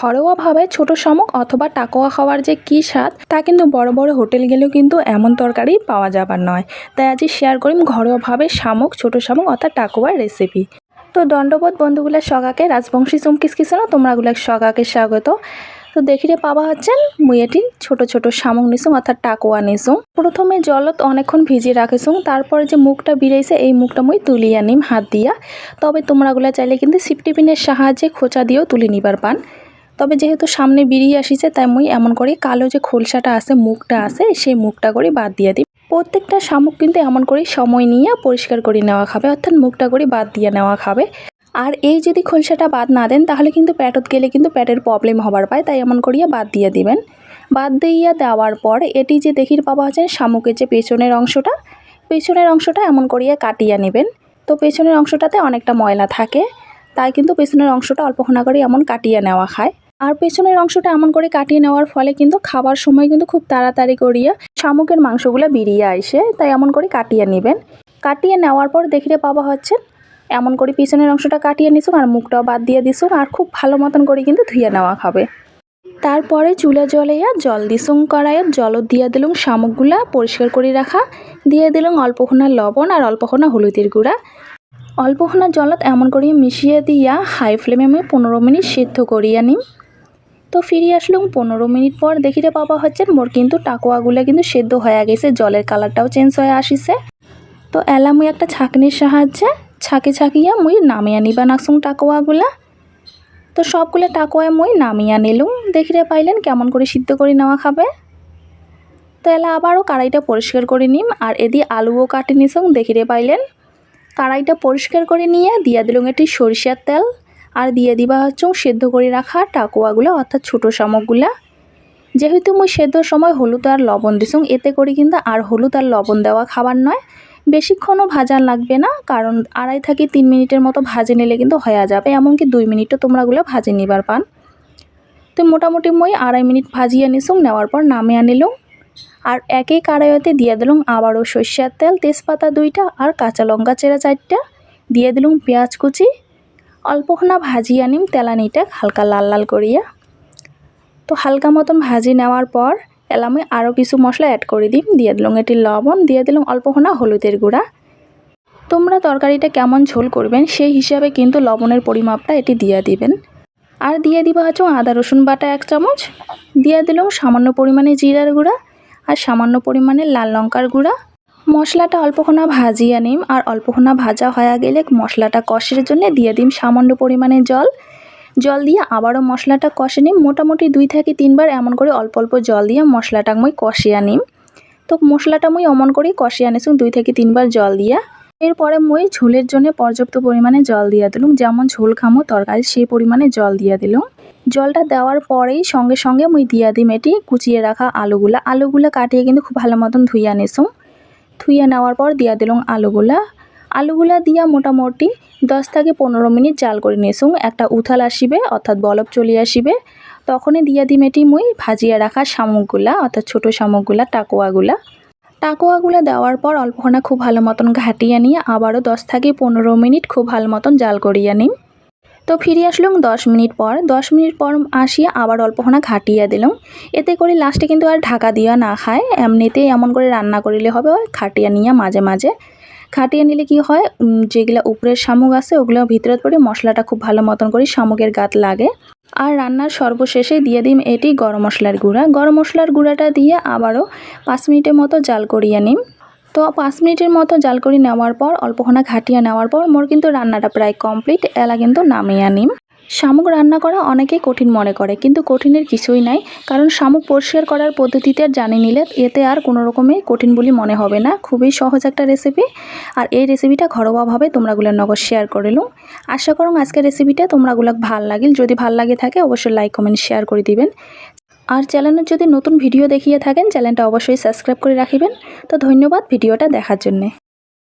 ঘরোয়াভাবে ছোট শামুক অথবা টাকোয়া খাওয়ার যে কী স্বাদ, তা কিন্তু বড় বড় হোটেল গেলেও কিন্তু এমন তরকারি পাওয়া যাবার নয়। তাই আজ শেয়ার করিম ঘরোয়াভাবে শামুক, ছোট শামুক অর্থাৎ টাকোয়ার রেসিপি তো দণ্ডবোধ বন্ধুগুলার সগাকে রাজবংশী চুমকিস কিসেন তোমরাগুলার সগাকে স্বাগত। তো দেখিরে পাওয়া হচ্ছেন মুই এটি ছোট ছোট শামুক নিসুং অর্থাৎ টাকোয়া নিসুং প্রথমে জলত অনেকক্ষণ ভিজিয়ে রাখিসুং তারপরে যে মুখটা বিড়াইছে, এই মুখটা মুই তুলিয়া নিম হাত দিয়া। তবে তোমরাগুলা চাইলে কিন্তু সিপটিপিনের সাহায্যে খোঁচা দিয়েও তুলে নিবার পান। তবে যেহেতু সামনে বেরিয়ে আসিছে, তাই মুই এমন করে, কালো যে খোলসাটা আছে, মুখটা আছে, সেই মুখটা করে বাদ দিয়ে দিই। প্রত্যেকটা শামুক কিন্তু এমন করে, সময় নিয়ে পরিষ্কার করে নেওয়া খাবে, অর্থাৎ মুখটা করে বাদ দিয়ে নেওয়া খাবে। আর এই যদি খোলসাটা বাদ না দেন, তাহলে কিন্তু পেটত গেলে কিন্তু পেটের প্রবলেম হবার পায়, তাই এমন করিয়া বাদ দিয়ে দিবেন। বাদ দিয়ে দেওয়ার পর এটি যে দেখির পাওয়া যায়, শামুকের যে পেছনের অংশটা পেছনের অংশটা এমন করিয়া কাটিয়া নেবেন। তো পেছনের অংশটাতে অনেকটা ময়লা থাকে, তাই কিন্তু পেছনের অংশটা অল্পক্ষণা করে এমন কাটিয়ে নেওয়া খায়। আর পেছনের অংশটা এমন করে কাটিয়ে নেওয়ার ফলে কিন্তু খাবার সময় কিন্তু খুব তাড়াতাড়ি করিয়া শামুকের মাংসগুলো বেরিয়ে আসে, তাই এমন করে কাটিয়ে নেবেন। কাটিয়ে নেওয়ার পর দেখিতে পাওয়া হচ্ছে, এমন করে পিছনের অংশটা কাটিয়ে নিছুক আর মুখটাও বাদ দিয়ে দিছুক আর খুব ভালো মতন করে কিন্তু ধুয়ে নেওয়া খাবে তারপরে চুলা জলাইয়া জল দিসুং কড়াইয়ের জল দিয়া দিলুম, শামুকগুলা পরিষ্কার করে রাখা। দিয়ে দিলুম অল্পক্ষণা লবণ আর অল্পক্ষণা হলুদের গুঁড়া। অল্পক্ষণা জলত এমন করে মিশিয়ে দিয়া হাই ফ্লেমে আমি পনেরো মিনিট সিদ্ধ করিয়া নিম। তো ফিরে আসলুম পনেরো মিনিট পর দেখিতে পাওয়া হচ্ছে মোর কিন্তু টাকোয়াগুলো কিন্তু সেদ্ধ হয়ে গেছে, জলের কালারটাও চেঞ্জ হয়ে আসিছে। তো এলা মুই একটা ছাঁকনির সাহায্যে, ছাঁকে ছাঁকিয়া মুই নামিয়া নিবা নাকসুং টাকোয়াগুলা। তো সবগুলো টাকোয়ায় মুই নামিয়া নিলুম দেখিতে পাইলেন কেমন করে সিদ্ধ করে নেওয়া খাবে। তো এলা আবারও কড়াইটা পরিষ্কার করে নিম, আর এদি আলুও কাটি নিছং দেখিতে পাইলেন। কড়াইটা পরিষ্কার করে নিয়ে দিয়া দিলুম এটি সরিষার তেল। আর দিয়ে দিবা হচ্ছে সেদ্ধ করে রাখা টাকোয়াগুলো, অর্থাৎ ছোটো শামুকগুলা। যেহেতু মুই সেদ্ধর সময় হলুদ আর লবণ দিছুং, এতে করে কিন্তু আর হলুদ আর লবণ দেওয়া খাবার নয়। বেশিক্ষণও ভাজা লাগবে না, কারণ আড়াই থেকে তিন মিনিটের মতো ভাজে নিলে কিন্তু হয়ে যাবে, এমনকি দুই মিনিটও তোমরাগুলো ভাজে নিবার পান। তো মোটামুটি মই আড়াই মিনিট ভাজিয়ে নিছুং, নেওয়ার পর নামে আনিলুম। আর একই কাড়াইতে দিয়ে দিলুম আবারও সর্ষের তেল, তেজপাতা দুইটা আর কাঁচা লঙ্কা চেরা চারটা। দিয়ে দিলুম পেঁয়াজ কুচি অল্পক্ষণা ভাজিয়ে আনিম, তেলানিটা হালকা লাল লাল করিয়া। তো হালকা মতন ভাজি নেওয়ার পর এলামে আরও কিছু মশলা অ্যাড করে দিম। দিয়ে দিলাম এটি লবণ, দিয়ে দিলাম অল্পক্ষণা হলুদের গুঁড়া। তোমরা তরকারিটা কেমন ঝোল করবেন সেই হিসাবে কিন্তু লবণের পরিমাপটা এটি দিয়ে দিবেন। আর দিয়ে দিবা হচ্ছে আদা, রসুন বাটা এক চামচ। দিয়ে দিলাম সামান্য পরিমাণে জিরার গুঁড়া আর সামান্য পরিমাণে লাল লঙ্কার গুঁড়া। মশলাটা অল্পক্ষণা ভাজিয়ে নিম আর অল্পক্ষণা ভাজা হয়ে গেলে মশলাটা কষের জন্য দিয়ে দিম সামান্য পরিমাণে জল। জল দিয়ে আবারও মশলাটা কষে নিম। মোটামুটি দুই থেকে তিনবার এমন করে অল্প অল্প জল দিয়ে মশলাটা মই কষিয়া নিম। তো মশলাটা মই অমন করেই কষিয়া নিছুন দুই থেকে তিনবার জল দিয়া। এরপরে মই ঝোলের জন্য পর্যাপ্ত পরিমাণে জল দিয়া দিলুম। যেমন ঝোল খামো, তরকারি সেই পরিমাণে জল দিয়া দিলুম। জলটা দেওয়ার পরেই সঙ্গে সঙ্গে মুই দিয়া দিম এটি কুচিয়ে রাখা আলুগুলা। আলুগুলা কাটিয়ে কিন্তু খুব ভালো মতন ধুইয়া নিছুম ধুইয়া নেওয়ার পর দিয়া দিলুম আলুগুলা। আলুগুলা দিয়া মোটামুটি দশ থেকে পনেরো মিনিট জাল করে নিয়েছুং একটা উথাল আসিবে, অর্থাৎ বলব চলে আসিবে। তখনই দিয়া দিম এটি মুই ভাজিয়া রাখা শামুকগুলা, অর্থাৎ ছোটো শামুকগুলা, টাকোয়াগুলা। টাকোয়াগুলো দেওয়ার পর অল্পক্ষণা খুব ভালো মতন ঘাটিয়ে নিয়ে আবারও দশ থেকে পনেরো মিনিট খুব ভালো মতন জাল করিয়া নিম। তো ফিরে আসলাম দশ মিনিট পর। দশ মিনিট পর আসিয়া আবার অল্পক্ষণা ঘাটিয়ে দিলাম। এতে করে লাস্টে কিন্তু আর ঢাকা দিয়া না খায়। এমনিতেই এমন করে রান্না করিলে হবে খাটিয়া নিয়ে মাঝে মাঝে। খাটিয়ে নিলে কি হয় যেগুলো উপরের শামুক আছে ওগুলো ভিতরে পড়ে মশলাটা খুব ভালো মতন করে শামুকের গাত লাগে। আর রান্নার সর্বশেষে দিয়ে দিম এটি গরম মশলার গুঁড়া। গরম মশলার গুঁড়াটা দিয়ে আবারও পাঁচ মিনিটের মতো জাল করিয়ে নিম। তো পাঁচ মিনিটের মতো জাল করে নেওয়ার পর অল্পক্ষণা ঘাটিয়ে নেওয়ার পর, মোর কিন্তু রান্নাটা প্রায় কমপ্লিট এলা কিন্তু নামিয়ে নিম। শামুক রান্না করা অনেকেই কঠিন মনে করে, কিন্তু কঠিনের কিছুই নাই, কারণ শামুক পরিষ্কার করার পদ্ধতিতে আর জানে নিলে এতে আর কোনো রকমই কঠিন বলে মনে হবে না, খুবই সহজ একটা রেসিপি আর এই রেসিপিটা ঘরোয়াভাবে তোমরাগুলোর নগর শেয়ার করে করিলুম আশা করুন আজকের রেসিপিটা তোমরাগুলো ভালো লাগিল, যদি ভালো লাগে থাকে অবশ্যই লাইক কমেন্ট শেয়ার করে দিবেন। আর চ্যানেলের যদি নতুন ভিডিও দেখিয়ে থাকেন, চ্যানেলটা অবশ্যই সাবস্ক্রাইব করে রাখিবেন। তো ধন্যবাদ ভিডিওটা দেখার জন্যে।